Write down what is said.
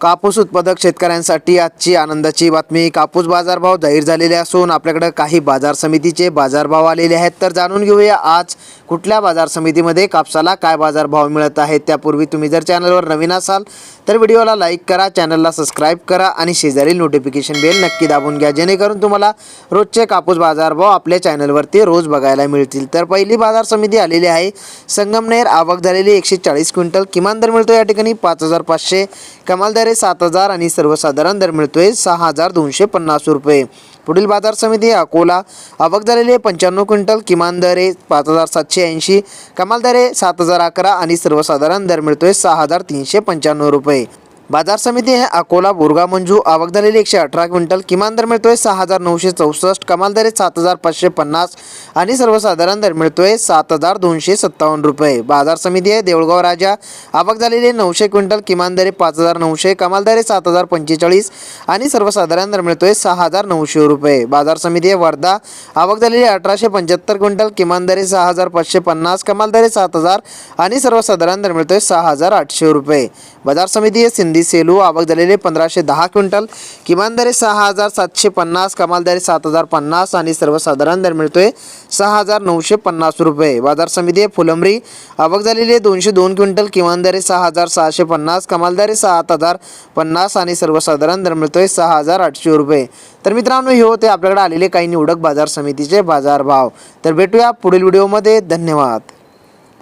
कापूस उत्पादक शेतकऱ्यांसाठी आजची आनंदाची बातमी. कापूस बाजारभाव जाहीर झालेले असून आपल्याकडे काही बाजार समितीचे बाजारभाव आलेले आहेत. तर जाणून घेऊया आज कुठल्या बाजार समितीमध्ये कापसाला काय बाजारभाव मिळत आहेत त्यापूर्वी तुम्ही जर चॅनलवर नवीन असाल तर व्हिडिओला लाईक करा चॅनलला सबस्क्राईब करा आणि शेजारील नोटिफिकेशन बेल नक्की दाबून घ्या जेणेकरून तुम्हाला रोजचे कापूस बाजारभाव आपल्या चॅनलवरती रोज बघायला मिळतील. तर पहिली बाजार समिती आलेली आहे. संगमनेर आवक झालेली एकशे चाळीस क्विंटल. किमान दर मिळतो या ठिकाणी पाच हजार पाचशे. कमाल दर आहे सात हजार आणि सर्वसाधारण दर मिळतोय सहा हजार दोनशे पन्नास रुपये. पुढील बाजार समिती अकोला. आवक झालेले पंच्याण्णव क्विंटल. किमान दर आहे पाच हजार सातशे ऐंशी. कमाल दर आहे सात हजार अकरा आणि सर्वसाधारण दर मिळतोय सहा हजार तीनशे पंच्याण्णव रुपये. बाजार समिती आहे अकोला बोरगा मंजू आवक झालेली एकशे अठरा क्विंटल. किमान दर मिळतोय सहा हजार नऊशे चौसष्ट कमाल दर सात हजार पाचशे पन्नास आणि सर्वसाधारण दर मिळतोय सात हजार दोनशे सत्तावन्न रुपये. बाजार समिती आहे देऊळगाव राजा आवक झालेली नऊशे क्विंटल किमान दर पाच हजार नऊशे कमाल दर सात हजार पंचेचाळीस आणि सर्वसाधारण दर मिळतोय सहा हजार नऊशे रुपये. बाजार समिती आहे वर्धा आवक झालेली अठराशे पंच्याहत्तर क्विंटल किमान दर सहा हजार पाचशे पन्नास कमाल दर सात हजार आणि सर्वसाधारण दर मिळतोय सहा हजार आठशे रुपये. बाजार समिती आहे सिंधी सेलू आवक झालेली पंधराशे दहा क्विंटल. किमान सहा हजार सातशे पन्नास कमाल सात हजार पन्नास आणि सर्वसाधारण दर मिळतोय सहा हजार नऊशे पन्नास रुपये. बाजार समिती आहे फुलंबरी. आवक झालेली दोनशे दोन क्विंटल. किमान सहा हजार सहाशे पन्नास कमाल सात हजार पन्नास आणि सर्वसाधारण दर मिळतोय सहा हजार आठशे रुपये. तर मित्रांनो हे होते आपल्याकडे आलेले काही निवडक बाजार समितीचे बाजारभाव. तर भेटूया पुढील व्हिडिओमध्ये. धन्यवाद.